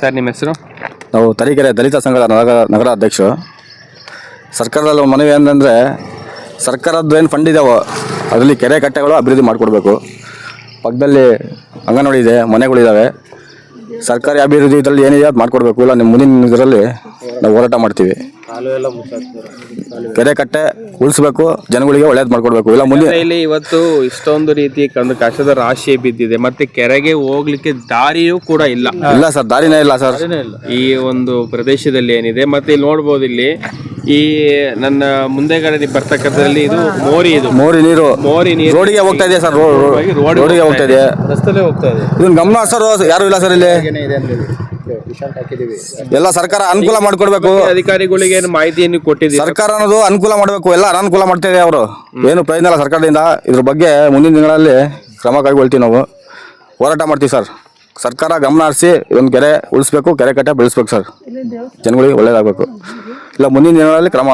Sir ನಿಮ್ಮ ಹೆಸರು? ನಾವು ತರೀಕೆರೆ ದಲಿತ ಸಂಘದ ನಗರ ನಗರ ಅಧ್ಯಕ್ಷರು ಸರ್ಕಾರದಲ್ಲಿ ಮನವಿ ಏನಂದರೆ ಸರ್ಕಾರದ್ದು ಏನು ಫಂಡ್ ಇದಾವೋ ಅದರಲ್ಲಿ ಕೆರೆ ಕಟ್ಟೆಗಳು ಅಭಿವೃದ್ಧಿ ಮಾಡಿಕೊಡ್ಬೇಕು. ಪಕ್ಕದಲ್ಲಿ ಅಂಗನವಾಡಿ ಇದೆ ಮನೆಗಳಿದ್ದಾವೆ ಸರ್ಕಾರಿ ಅಭಿವೃದ್ಧಿ ಇದರಲ್ಲಿ ಏನಿದೆ ಅದು ಮಾಡ್ಕೊಡ್ಬೇಕು. ಇಲ್ಲ ನಿಮ್ಮ ಮುಂದಿನ ಇದರಲ್ಲಿ ನಾವು ಹೋರಾಟ ಮಾಡ್ತೀವಿ. ಕೆರೆ ಕಟ್ಟೆ ಉಳಿಸ್ಬೇಕು ಜನಗಳಿಗೆ ಒಳ್ಳೇದು ಮಾಡ್ಕೊಡ್ಬೇಕು. ಇಲ್ಲ ಮುಂದಿನ ಇಲ್ಲಿ ಇವತ್ತು ಇಷ್ಟೊಂದು ರೀತಿ ಒಂದು ಕಷ್ಟದ ರಾಶಿ ಬಿದ್ದಿದೆ. ಮತ್ತೆ ಕೆರೆಗೆ ಹೋಗ್ಲಿಕ್ಕೆ ದಾರಿಯೂ ಕೂಡ ಇಲ್ಲ. ಇಲ್ಲ ಸರ್ ದಾರಿನೇ ಇಲ್ಲ ಸರ್. ಈ ಒಂದು ಪ್ರದೇಶದಲ್ಲಿ ಏನಿದೆ ಮತ್ತೆ ಇಲ್ಲಿ ನೋಡ್ಬೋದು ಇಲ್ಲಿ ಈ ನನ್ನ ಮುಂದೆಗಡೆ ಬರ್ತಕ್ಕಂಥದ್ರಲ್ಲಿ ಇದು ಮೋರಿ ಇದು. ಮೋರಿ ನೀರು. ಮೋರಿ ನೀರು. ರೋಡಿಗೆ ಹೋಗ್ತಾ ಇದೆ ಸರ್? ರೋಡಿಗೆ ಹೋಗ್ತಾ ಇದೆ ರಸ್ತೆಲೇ ಹೋಗ್ತಾ ಇದೆ. ಇದನ್ನ ಗಮನ ಸರ್ ಯಾರು ಇಲ್ಲ ಸರ್ ಇಲ್ಲಿ? ಎಲ್ಲ ಸರ್ಕಾರ ಅನುಕೂಲ ಮಾಡ್ಕೊಡ್ಬೇಕು. ಅಧಿಕಾರಿಗಳಿಗೆ ಏನು ಮಾಹಿತಿಯನ್ನು ಕೊಟ್ಟಿದ್ದೀವಿ ಸರ್ಕಾರ ಅನ್ನೋದು ಅನುಕೂಲ ಮಾಡಬೇಕು. ಎಲ್ಲ ಅನಾನುಕೂಲ ಮಾಡ್ತಾ ಇದೆ ಅವರು ಏನು ಪ್ರಯೋಜನ ಇಲ್ಲ ಸರ್ಕಾರದಿಂದ. ಇದ್ರ ಬಗ್ಗೆ ಮುಂದಿನ ದಿನಗಳಲ್ಲಿ ಕ್ರಮ ಕೈಗೊಳ್ತೀವಿ ನಾವು. ಹೋರಾಟ ಮಾಡ್ತೀವಿ ಸರ್. ಸರ್ಕಾರ ಗಮನ ಹರಿಸಿ ಒಂದು ಕೆರೆ ಉಳಿಸ್ಬೇಕು ಕೆರೆ ಕಟ್ಟೆ ಬೆಳೆಸ್ಬೇಕು ಸರ್. ಜನಗಳಿಗೆ ಒಳ್ಳೇದಾಗಬೇಕು. ಇಲ್ಲ ಮುಂದಿನ ದಿನಗಳಲ್ಲಿ ಕ್ರಮ